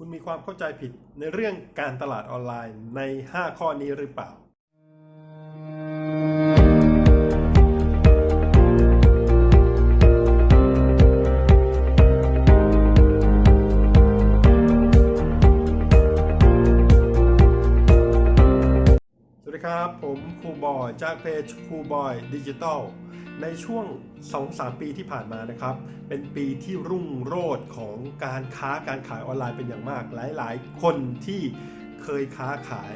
คุณมีความเข้าใจผิดในเรื่องการตลาดออนไลน์ใน 5 ข้อนี้หรือเปล่า สวัสดีครับ ผมครูบอยจากเพจครูบอยดิจิตอล ในช่วง 2-3 ปีที่ผ่านมานะครับ เป็นปีที่รุ่งโรจน์ของการค้าการขายออนไลน์เป็นอย่างมาก หลาย ๆ คนที่เคยค้าขาย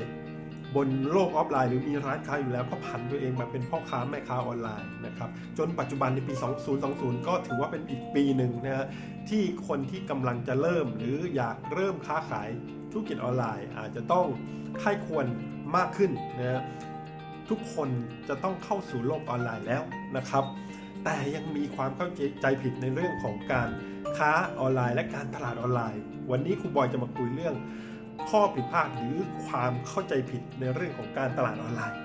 บนโลกออฟไลน์หรือมีร้านค้าอยู่แล้วก็ผันตัวเองมาเป็นพ่อค้าแม่ค้าออนไลน์นะครับจนปัจจุบันในปี 2020 ก็ถือว่าเป็นอีกปีหนึ่งนะฮะที่คนที่กำลังจะเริ่มหรืออยากเริ่มค้าขายธุรกิจออนไลน์ อาจจะต้องใคร่ควรมากขึ้นนะฮะ ทุกคนจะต้องเข้าสู่โลกออนไลน์แล้วนะครับ แต่ยังมีความเข้าใจผิดในเรื่องของการค้าออนไลน์ และการตลาดออนไลน์ วันนี้ครูบอยจะมาคุยเรื่อง ข้อผิดพลาดหรือความเข้าใจผิดในเรื่องของการตลาดออนไลน์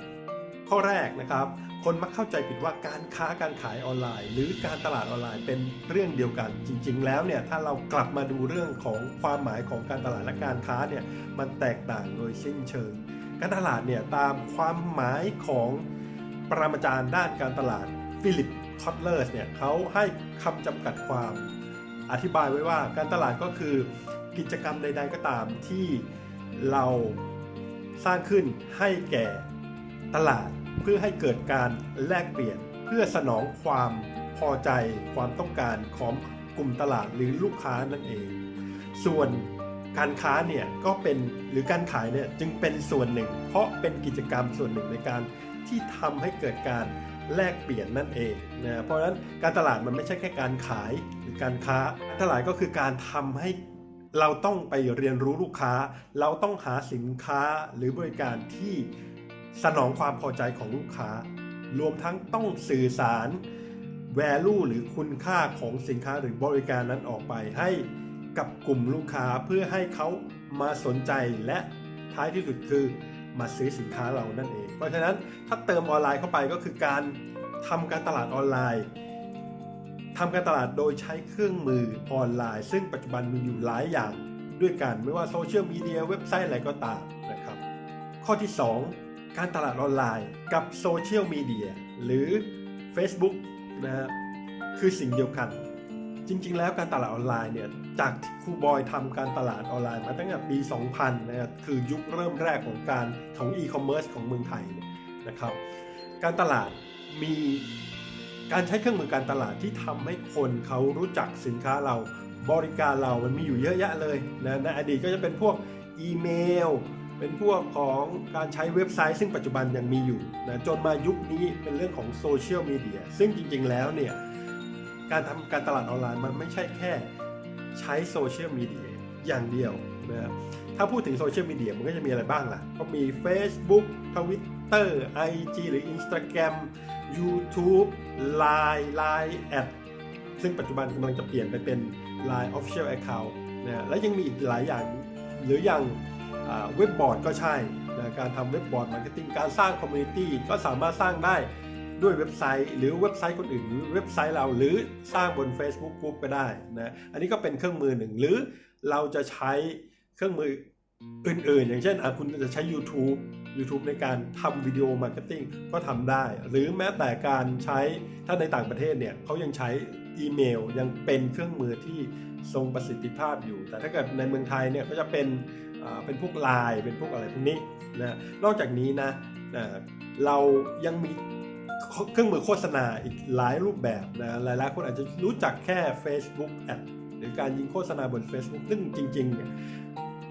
ข้อแรกนะครับ คนมักเข้าใจผิดว่าการค้าการขายออนไลน์ หรือการตลาดออนไลน์เป็นเรื่องเดียวกัน จริง ๆ แล้วเนี่ยถ้าเรากลับมาดูเรื่องของความหมายของการตลาดและการค้าเนี่ยมันแตกต่างโดยสิ้นเชิง การตลาดเนี่ยตามความหมายของปรมาจารย์ด้านการตลาดฟิลิปคอตเลอร์สเนี่ยเขาให้คำจำกัดความอธิบายไว้ว่าการตลาดก็คือกิจกรรมใด ๆ ก็ตามที่เราสร้างขึ้นให้แก่ตลาดเพื่อให้เกิดการแลกเปลี่ยน เพื่อสนองความพอใจความต้องการของกลุ่มตลาดหรือลูกค้านั่นเอง ส่วน การค้าเนี่ยก็เป็นหรือการขายเนี่ยจึงเป็นส่วนหนึ่ง เพราะเป็นกิจกรรมส่วนหนึ่งในการที่ทำให้เกิดการแลกเปลี่ยนนั่นเองนะเพราะฉะนั้นการตลาดมันไม่ใช่แค่การขายหรือการค้าการตลาดก็คือการทำให้เราต้องไปเรียนรู้ลูกค้า เราต้องหาสินค้าหรือบริการที่สนองความพอใจของลูกค้า รวมทั้งต้องสื่อสาร value หรือคุณค่าของสินค้าหรือบริการนั้นออกไปให้ กับกลุ่มลูกค้าเพื่อให้เขามาสนใจและท้ายที่สุดคือมาซื้อสินค้าเรานั่นเอง เพราะฉะนั้นถ้าเติมออนไลน์เข้าไปก็คือการทำการตลาดออนไลน์ทำการตลาดโดยใช้เครื่องมือออนไลน์ ซึ่งปัจจุบันมีอยู่หลายอย่างด้วยกันไม่ว่าโซเชียลมีเดียเว็บไซต์อะไรก็ตามนะครับ ข้อที่ 2 การตลาดออนไลน์กับโซเชียลมีเดียหรือ Facebook นะฮะคือสิ่งเดียวกัน จริง ๆ แล้วการตลาดออนไลน์เนี่ยจากที่ครูบอยทำการตลาดออนไลน์มาตั้งแต่ปี 2000 นะครับคือยุคเริ่มแรกของการของอีคอมเมิร์ซของเมืองไทยเนี่ยนะครับ การตลาดมีการใช้เครื่องมือการตลาดที่ทำให้คนเขารู้จักสินค้าเราบริการเรามันมีอยู่เยอะแยะเลยนะในอดีตก็จะเป็นพวกอีเมล เป็นพวกของการใช้เว็บไซต์ ซึ่งปัจจุบันยังมีอยู่นะจนมายุคนี้เป็นเรื่องของโซเชียลมีเดียซึ่งจริง ๆ แล้วเนี่ย การทำการตลาดออนไลน์มันไม่ใช่แค่ใช้โซเชียลมีเดียอย่างเดียวนะครับถ้าพูดถึงโซเชียลมีเดียมันก็จะมีอะไรบ้างล่ะ ก็มี Facebook Twitter IG หรือ Instagram YouTube Line Line แอดซึ่งปัจจุบันกำลังจะเปลี่ยนไปเป็น Line Official Account นะและยังมีอีกหลายอย่างหรืออย่างเว็บบอร์ดก็ใช่นะการทำเว็บบอร์ดมาร์เก็ตติ้งการสร้างคอมมูนิตี้ก็สามารถสร้างได้ ด้วยเว็บไซต์ หรือเว็บไซต์คนอื่นหรือเว็บไซต์เราหรือสร้างบน Facebook Group ก็ได้นะอันนี้ก็เป็นเครื่องมือหนึ่งหรือเราจะใช้เครื่องมืออื่นๆ อย่างเช่นคุณจะใช้ YouTube YouTube ในการทำวิดีโอมาร์เก็ตติ้งก็ทำได้ หรือแม้แต่การใช้ถ้าในต่างประเทศเนี่ยเขายังใช้อีเมลยังเป็นเครื่องมือที่ทรงประสิทธิภาพอยู่ แต่ถ้าเกิดในเมืองไทยเนี่ยก็จะเป็นเป็นพวกไลน์เป็นพวกอะไรพวกนี้นะนอกจากนี้นะเรายังมี เครื่องมือโฆษณาอีกหลายรูปแบบนะหลายๆคนอาจจะรู้จักแค่ Facebook Ad หรือการยิงโฆษณาบน Facebook ซึ่งจริงๆเนี่ย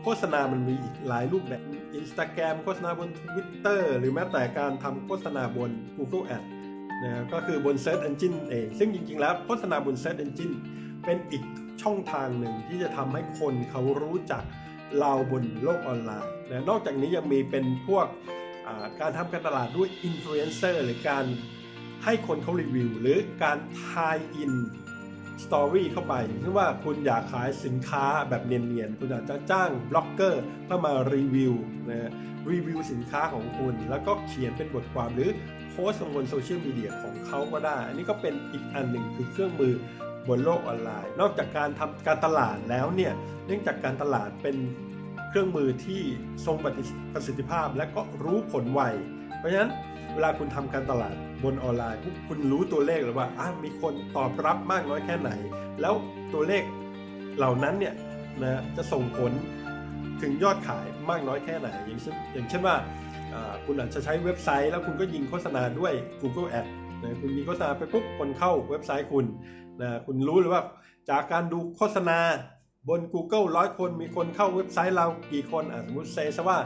โฆษณามันมีอีกหลายรูปแบบ Instagram โฆษณาบน Twitter หรือแม้แต่การทำโฆษณาบน Google Ad นะก็คือบน Search Engine เองซึ่งจริงๆ แล้วโฆษณาบน Search Engine เป็นอีกช่องทางหนึ่งที่จะทำให้คนเขารู้จักเราบนโลกออนไลน์นะนอกจากนี้ยังมีเป็นพวก การทำการตลาดด้วยอินฟลูเอนเซอร์หรือการให้คนเขารีวิว หรือการทายอินสตอรี่เข้าไปเช่นว่าคุณอยากขายสินค้าแบบเนียนๆ คุณอาจจะจ้างบล็อกเกอร์เพื่อมารีวิวนะรีวิวสินค้าของคุณ แล้วก็เขียนเป็นบทความหรือโพสต์ลงบนโซเชียลมีเดียของเขาก็ได้ อันนี้ก็เป็นอีกอันหนึ่งคือเครื่องมือบนโลกออนไลน์ นอกจากการทำการตลาดแล้วเนี่ย เนื่องจากการตลาดเป็น เครื่องมือที่ทรงประสิทธิภาพและก็รู้ผลไว เพราะฉะนั้นเวลาคุณทำการตลาดบนออนไลน์คุณรู้ตัวเลขเลยว่ามีคนตอบรับมากน้อยแค่ไหน แล้วตัวเลขเหล่านั้นเนี่ยนะจะส่งผลถึงยอดขายมากน้อยแค่ไหน อย่างเช่นอย่างเช่นว่าอ่าคุณอาจจะใช้เว็บไซต์ แล้วคุณก็ยิงโฆษณาด้วย Google Ad นะคุณยิงโฆษณาไปปุ๊บคนเข้าเว็บไซต์คุณนะคุณรู้เลยว่าจากการดูโฆษณา บน Google ร้อยคนมีคนเข้าเว็บไซต์เรากี่คนสมมติเซซะว่า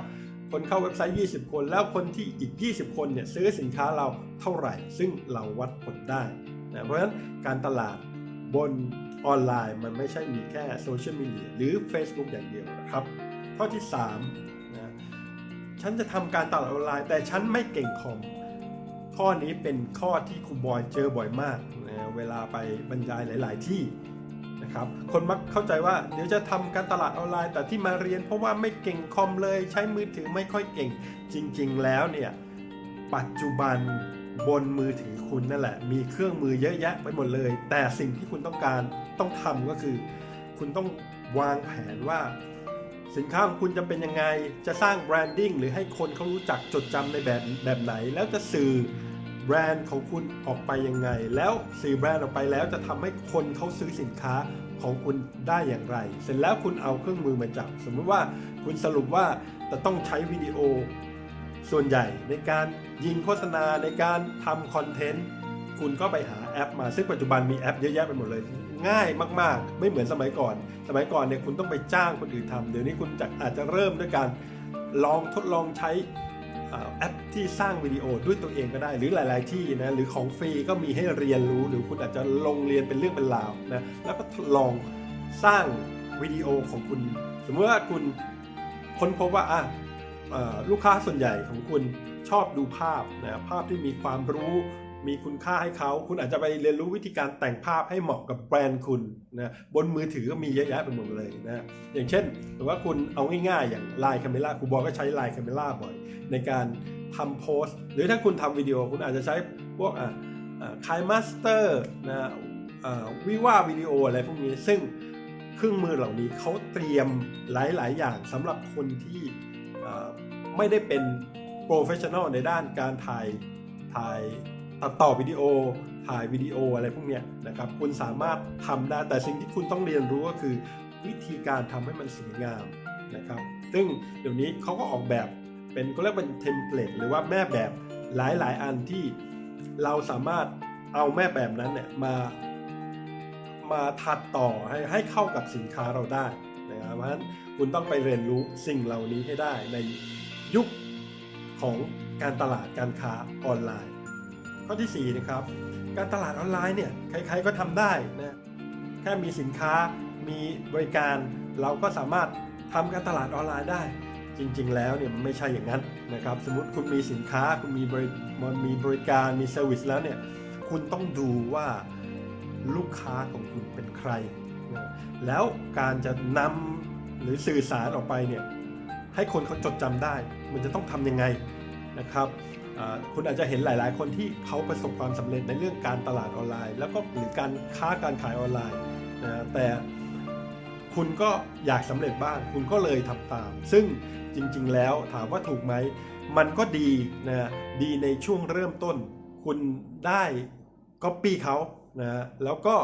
คนเข้าเว็บไซต์ 20 คน แล้วคนที่อีก 20 คนเนี่ยซื้อสินค้าเราเท่าไหร่ ซึ่งเราวัดผลได้นะเพราะฉะนั้นการตลาดบนออนไลน์มันไม่ใช่มีแค่โซเชียลมีเดียหรือ Facebook อย่างเดียวนะครับ ข้อที่3นะฉันจะทำการตลาดออนไลน์ แต่ฉันไม่เก่งคอมข้อนี้เป็นข้อที่ครูบอยเจอบ่อยมากนะเวลาไปบรรยายหลาย ๆ ที่ นะครับคนมักเข้าใจว่าเดี๋ยวจะทำการตลาดออนไลน์แต่ที่มาเรียน เพราะว่าไม่เก่งคอมเลยใช้มือถือไม่ค่อยเก่ง จริง ๆ แล้วเนี่ยปัจจุบันบนมือถือคุณนั่นแหละ มีเครื่องมือเยอะแยะไปหมดเลย แต่สิ่งที่คุณต้องการต้องทำก็คือ คุณต้องวางแผนว่า สินค้าของคุณจะเป็นยังไงจะสร้างแบรนดิ้งหรือให้คนเขารู้จักจดจำในแบบแบบไหน แล้วจะสื่อ แบรนด์ของคุณออกไปยังไง แล้วสื่อแบรนด์ออกไปแล้วจะทำให้คนเขาซื้อสินค้าของคุณได้อย่างไร เสร็จแล้วคุณเอาเครื่องมือมาจับ สมมติว่าคุณสรุปว่าจะต้องใช้วิดีโอ ส่วนใหญ่ในการยิงโฆษณาในการทำคอนเทนต์คุณก็ไปหาแอปมาซึ่งปัจจุบันมีแอปเยอะแยะไปหมดเลย ง่ายมากๆ ไม่เหมือนสมัยก่อน สมัยก่อนเนี่ยคุณต้องไปจ้างคนอื่นทำเดี๋ยวนี้คุณจะอาจจะเริ่มด้วยการลองทดลองใช้ แอปที่สร้างวิดีโอด้วยตัวเองก็ได้ หรือหลาย ๆ ที่นะหรือของฟรีก็มีให้เรียนรู้หรือคุณอาจจะลงเรียนเป็นเรื่องเป็นราวนะแล้วก็ทดลองสร้างวิดีโอของคุณ สมมติว่าคุณค้นพบว่าอะเอ่อลูกค้าส่วนใหญ่ของคุณชอบดูภาพนะภาพที่มีความรู้ มีคุณค่าให้เขา คุณอาจจะไปเรียนรู้วิธีการแต่งภาพให้เหมาะกับแบรนด์คุณนะบนมือถือก็มีเยอะแยะไปหมดเลยนะอย่างเช่นหรือว่าคุณเอาง่ายๆ อย่าง Line Camera ครูบอกก็ใช้ Line Camera บ่อย ในการทำโพสต์ หรือถ้าคุณทำวิดีโอคุณอาจจะใช้พวกอะคายมาสเตอร์นะวิว่าวิดีโออะไรพวกนี้ซึ่งเครื่องมือเหล่านี้เขาเตรียมหลายๆ อย่างสำหรับคนที่ไม่ได้เป็นโปรเฟชชั่นอลในด้านการถ่ายถ่าย ตัดต่อวิดีโอ ถ่ายวิดีโออะไรพวกเนี้ยนะครับ คุณสามารถทำได้ แต่สิ่งที่คุณต้องเรียนรู้ก็คือ วิธีการทำให้มันสวยงามนะครับ ซึ่งเดี๋ยวนี้เขาก็ออกแบบเป็นก็เรียกเป็นเทมเพลตหรือว่าแม่แบบหลายๆ อันที่เราสามารถเอาแม่แบบนั้นเนี่ยมามาถัดต่อให้ให้เข้ากับสินค้าเราได้นะครับเพราะฉะนั้นคุณต้องไปเรียนรู้สิ่งเหล่านี้ให้ได้ในยุคของการตลาดการค้าออนไลน์ ข้อที่4นะครับการตลาดออนไลน์เนี่ยใครๆก็ทำได้นะแค่มีสินค้ามีบริการ เราก็สามารถทำการตลาดออนไลน์ได้ จริง ๆ แล้วเนี่ยมันไม่ใช่อย่างนั้นนะครับสมมติคุณมีสินค้าคุณมีบริมันมีบริการมีเซอร์วิสแล้วเนี่ยคุณต้องดูว่าลูกค้าของคุณเป็นใครนะแล้วการจะนำหรือสื่อสารออกไปเนี่ยให้คนเขาจดจำได้ มันจะต้องทำยังไงนะครับ คุณอาจจะเห็นหลาย ๆ คนที่เขาประสบความสำเร็จในเรื่องการตลาดออนไลน์ แล้วก็หรือการค้าการขายออนไลน์นะแต่คุณก็อยากสำเร็จบ้าง คุณก็เลยทำตาม ซึ่งจริง ๆ แล้วถามว่าถูกไหม มันก็ดีนะดีในช่วงเริ่มต้น คุณได้ก๊อปปี้เขานะแล้วก็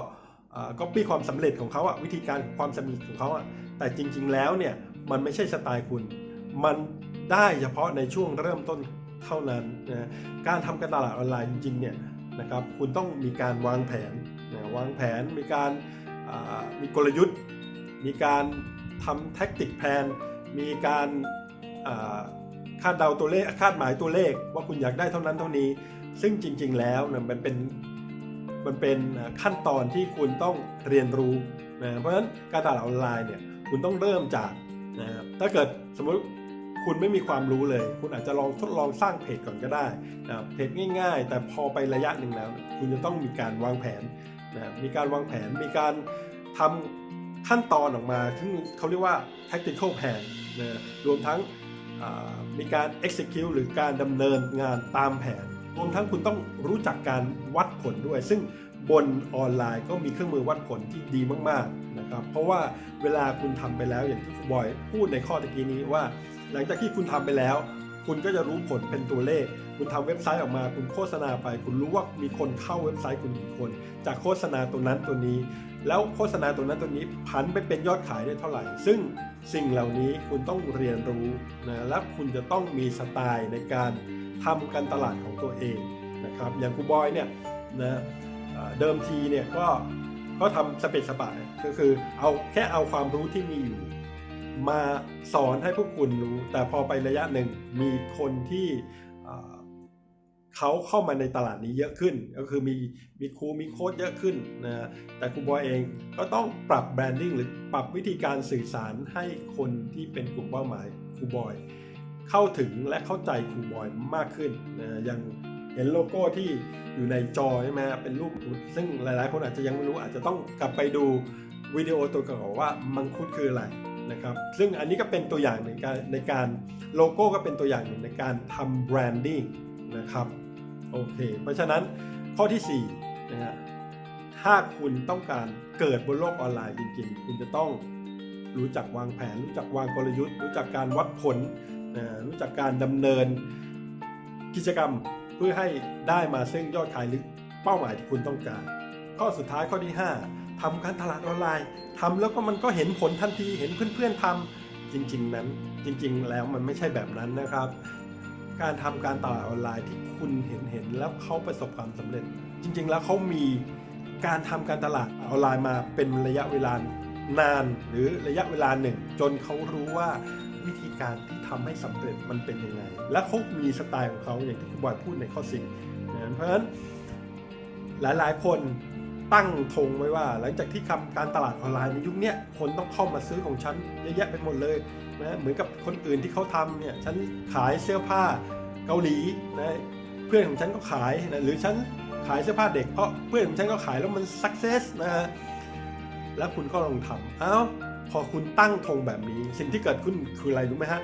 ก๊อปปี้ความสำเร็จของเขาอะวิธีการความสำเร็จของเขาอะแต่จริง ๆ แล้วเนี่ยมันไม่ใช่สไตล์คุณ มันได้เฉพาะในช่วงเริ่มต้น เท่านั้นนะการทำการตลาดออนไลน์จริงๆเนี่ยนะครับคุณต้องมีการวางแผนนะวางแผนมีการมีกลยุทธ์ มีการทำแท็กติกแพลนมีการคาดเดาตัวเลขคาดหมายตัวเลข ว่าคุณอยากได้เท่านั้นเท่านี้ ซึ่งจริง ๆ แล้วนะมันเป็นมันเป็นขั้นตอนที่คุณต้องเรียนรู้นะเพราะฉะนั้นการตลาดออนไลน์เนี่ยคุณต้องเริ่มจากนะครับถ้าเกิดสมมติ คุณไม่มีความรู้เลย คุณอาจจะลองทดลองสร้างเพจก่อนก็ได้นะเพจง่าย ๆ แต่พอไประยะหนึ่งแล้ว คุณจะต้องมีการวางแผนนะมีการวางแผนมีการทำขั้นตอนออกมาซึ่งเขาเรียกว่า tactical plan นะรวมทั้งมีการ execute หรือการดำเนินงานตามแผน รวมทั้งคุณต้องรู้จักการวัดผลด้วย ซึ่งบนออนไลน์ก็มีเครื่องมือวัดผลที่ดีมากๆนะครับ เพราะว่าเวลาคุณทำไปแล้วอย่างที่บอยพูดในข้อตะกี้นี้ว่า หลังจากที่คุณทำไปแล้ว คุณก็จะรู้ผลเป็นตัวเลข คุณทำเว็บไซต์ออกมา คุณโฆษณาไป คุณรู้ว่ามีคนเข้าเว็บไซต์คุณกี่คน จากโฆษณาตัวนั้นตัวนี้ แล้วโฆษณาตัวนั้นตัวนี้ผันไปเป็นยอดขายได้เท่าไหร่ ซึ่งสิ่งเหล่านี้คุณต้องเรียนรู้นะและคุณจะต้องมีสไตล์ในการทำการตลาดของตัวเองนะครับอย่างครูบอยเนี่ยนะเอ่อเดิมทีเนี่ยก็ก็ทำสเปซสปะก็คือเอาแค่เอาความรู้ที่มีอยู่ มาสอนให้พวกคุณรู้ แต่พอไประยะหนึ่งมีคนที่เขาเข้ามาในตลาดนี้เยอะขึ้น ก็คือมีมีครูมีโค้ดเยอะขึ้นนะแต่ครูบอยเองก็ต้องปรับแบรนดิ้งหรือปรับวิธีการสื่อสารให้คนที่เป็นกลุ่มเป้าหมายครูบอย เข้าถึงและเข้าใจครูบอยมากขึ้นนะอย่างเห็นโลโก้ที่อยู่ในจอใช่ไหมเป็นรูปคุดซึ่งหลายๆ คนอาจจะยังไม่รู้อาจจะต้องกลับไปดูวิดีโอตัวเก่าว่ามังคุดคืออะไร นะครับซึ่งอันนี้ก็เป็นตัวอย่างในการในการโลโก้ก็เป็นตัวอย่างหนึ่งในการทำแบรนดิ้งนะครับโอเคเพราะฉะนั้นข้อที่4นะฮะถ้าคุณต้องการเกิดบนโลกออนไลน์จริงๆ คุณจะต้องรู้จักวางแผน รู้จักวางกลยุทธ์ รู้จักการวัดผลนะรู้จักการดำเนินกิจกรรมเพื่อให้ได้มาซึ่งยอดขายหรือเป้าหมายที่คุณต้องการ ข้อสุดท้ายข้อที่ 5 ทำการตลาดออนไลน์ทำแล้วก็มันก็เห็นผลทันทีเห็นเพื่อนๆทำจริง ๆ นั้นจริง ๆ แล้วมันไม่ใช่แบบนั้นนะครับ การทำการตลาดออนไลน์ที่คุณเห็นเห็นแล้วเขาประสบความสำเร็จ จริง ๆ แล้วเขามีการทำการตลาดออนไลน์มาเป็นระยะเวลานานหรือระยะเวลาหนึ่ง จนเขารู้ว่าวิธีการที่ทำให้สำเร็จมันเป็นยังไง และเขามีสไตล์ของเขาอย่างที่คุณบอยพูดในข้อสี่นะเพราะฉะนั้นหลายๆ คน ตั้งธงไว้ว่า หลังจากที่ทำการตลาดออนไลน์ในยุคนี้คนต้องเข้ามาซื้อของฉันเยอะแยะไปหมดเลยนะเหมือนกับคนอื่นที่เขาทำเนี่ยฉันขายเสื้อผ้าเกาหลีนะเพื่อนของฉันก็ขายนะหรือฉันขายเสื้อผ้าเด็กเพราะเพื่อนของฉันก็ขายแล้วมันสักเซสนะฮะแล้วคุณก็ลองทำเอ้าพอคุณตั้งธงแบบนี้ สิ่งที่เกิดขึ้นคืออะไรรู้ไหมฮะ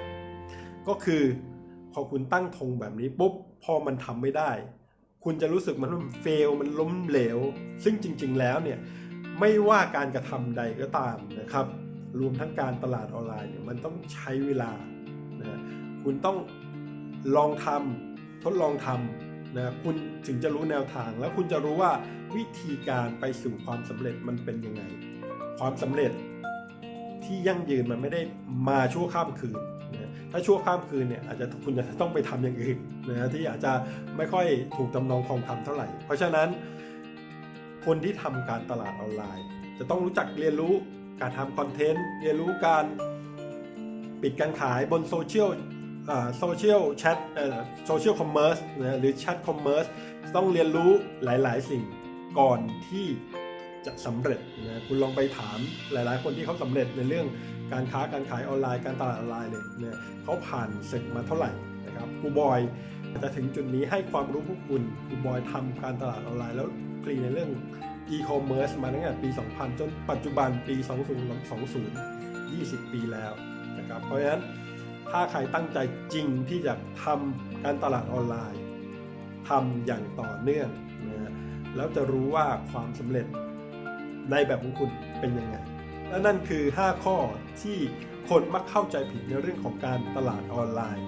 ก็คือพอคุณตั้งธงแบบนี้ปุ๊บพอมันทำไม่ได้ คุณจะรู้สึกมันเฟลมันล้มเหลว ซึ่งจริง ๆ แล้วเนี่ยไม่ว่าการกระทำใดก็ตามนะครับ รวมทั้งการตลาดออนไลน์เนี่ยมันต้องใช้เวลานะคุณต้องลองทำทดลองทำนะคุณถึงจะรู้แนวทาง แล้วคุณจะรู้ว่าวิธีการไปสู่ความสำเร็จมันเป็นยังไง ความสำเร็จที่ยั่งยืนมันไม่ได้มาชั่วข้ามคืน ถ้าชั่วข้ามคืนเนี่ยอาจจะคุณจะต้องไปทำอย่างอื่นนะที่อาจจะไม่ค่อยถูกตำนองคองคำเท่าไหร่ เพราะฉะนั้น คนที่ทำการตลาดออนไลน์ จะต้องรู้จักเรียนรู้การทำคอนเทนต์เรียนรู้การปิดการขายบนโซเชียลโซเชียลแชทโซเชียลคอมเมอร์สนะหรือแชทคอมเมอร์สต้องเรียนรู้หลาย ๆ สิ่งก่อนที่ จะสำเร็จนะคุณลองไปถามหลาย ๆ คนที่เขาสำเร็จในเรื่องการค้าการขายออนไลน์การตลาดออนไลน์เลยเนี่ยเขาผ่านศึกมาเท่าไหร่นะครับครูบอยจะถึงจุดนี้ให้ความรู้พวกคุณครูบอยทำการตลาดออนไลน์แล้วกรีในเรื่อง e-commerce มาตั้งแต่ปี 2000 จนปัจจุบันปี 2020 20 ปีแล้วนะครับเพราะฉะนั้นถ้าใครตั้งใจจริงที่จะทำการตลาดออนไลน์ทำอย่างต่อเนื่องนะฮะแล้วจะรู้ว่าความสำเร็จ ในแบบของคุณเป็นยังไง และนั่นคือ 5 ข้อที่คนมักเข้าใจผิดในเรื่องของการตลาดออนไลน์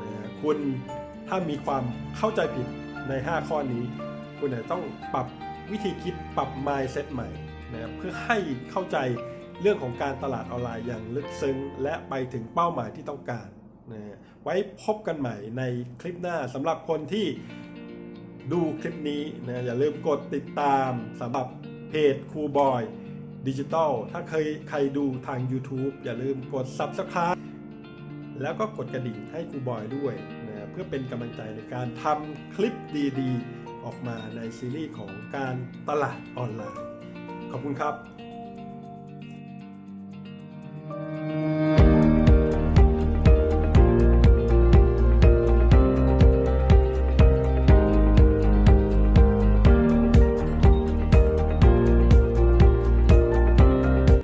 นะคุณถ้ามีความเข้าใจผิดใน 5 ข้อนี้ คุณอาจจะต้องปรับวิธีคิดปรับ mindset ใหม่นะเพื่อให้เข้าใจเรื่องของการตลาดออนไลน์อย่างลึกซึ้ง และไปถึงเป้าหมายที่ต้องการนะฮะไว้พบกันใหม่ในคลิปหน้าสำหรับคนที่ดูคลิปนี้นะอย่าลืมกดติดตามสำหรับ เพจครูบอยดิจิตอลถ้าเคยใครดูทาง YouTube อย่าลืมกด Subscribe แล้วก็กดกระดิ่งให้ครูบอยด้วยนะเพื่อเป็นกำลังใจในการทำคลิปดีๆ ออกมาในซีรีส์ของการตลาดออนไลน์ ขอบคุณครับ